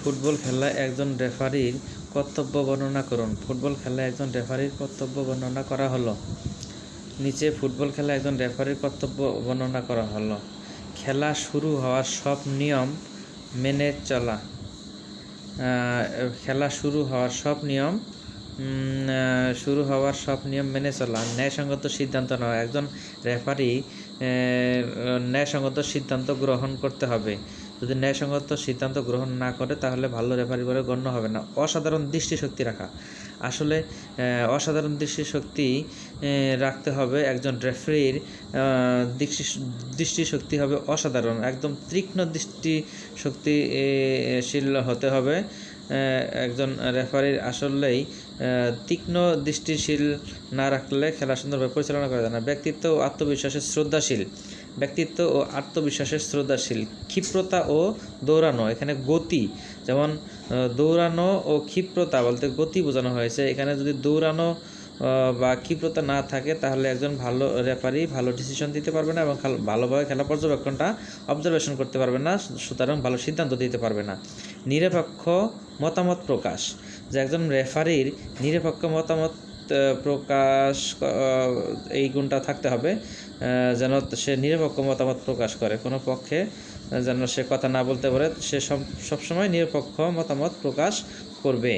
Football খেলায় একজন রেফারির কর্তব্য বর্ণনা করুন। ফুটবল খেলায় একজন রেফারির কর্তব্য বর্ণনা করা হলো। নিচে ফুটবল খেলায় একজন রেফারির কর্তব্য বর্ণনা করা হলো। খেলা শুরু হওয়ার সব নিয়ম মেনে চলা। খেলা শুরু হওয়ার সব নিয়ম শুরু হওয়ার সব নিয়ম মেনে চলা। ন্যায়সঙ্গত সিদ্ধান্ত নেওয়া। একজন রেফারি ন্যায়সঙ্গত সিদ্ধান্ত গ্রহণ করতে হবে। যদি ন্যায়সঙ্গত সিদ্ধান্ত গ্রহণ না করে, তাহলে ভালো রেফারি বলে গণ্য হবে না। অসাধারণ দৃষ্টিশক্তি রাখা। আসলে অসাধারণ দৃষ্টিশক্তি রাখতে হবে একজন রেফারির দৃষ্টি, দৃষ্টিশক্তি হবে অসাধারণ। একদম তীক্ষ্ণ দৃষ্টিশক্তিশীল হতে হবে। একজন রেফারির আসলেই তীক্ষ্ণ দৃষ্টিশীল না রাখলে খেলা সুন্দরভাবে পরিচালনা করা যায় না। ব্যক্তিত্ব ও আত্মবিশ্বাসে শ্রদ্ধাশীল। ব্যক্তিত্ব ও আত্মবিশ্বাসের শ্রদ্ধাশীল। ক্ষিপ্রতা ও দৌড়ানো। এখানে গতি। যেমন দৌড়ানো ও ক্ষিপ্রতা বলতে গতি বোঝানো হয়েছে। এখানে যদি দৌড়ানো বা ক্ষিপ্রতা না থাকে, তাহলে একজন ভালো রেফারি ভালো ডিসিশন দিতে পারবে না এবং ভালোভাবে খেলা পর্যবেক্ষণটা অবজারভেশন করতে পারবে না সুতরাং ভালো সিদ্ধান্ত দিতে পারবে না। নিরপেক্ষ মতামত প্রকাশ। যে একজন রেফারির নিরপেক্ষ মতামত প্রকাশ এই গুণটা থাকতে হবে যেন সে নিরপেক্ষ মতামত প্রকাশ করে। কোনো পক্ষে যেন সে কথা না বলতে পারে, সে সব সবসময় নিরপেক্ষ মতামত প্রকাশ করবে।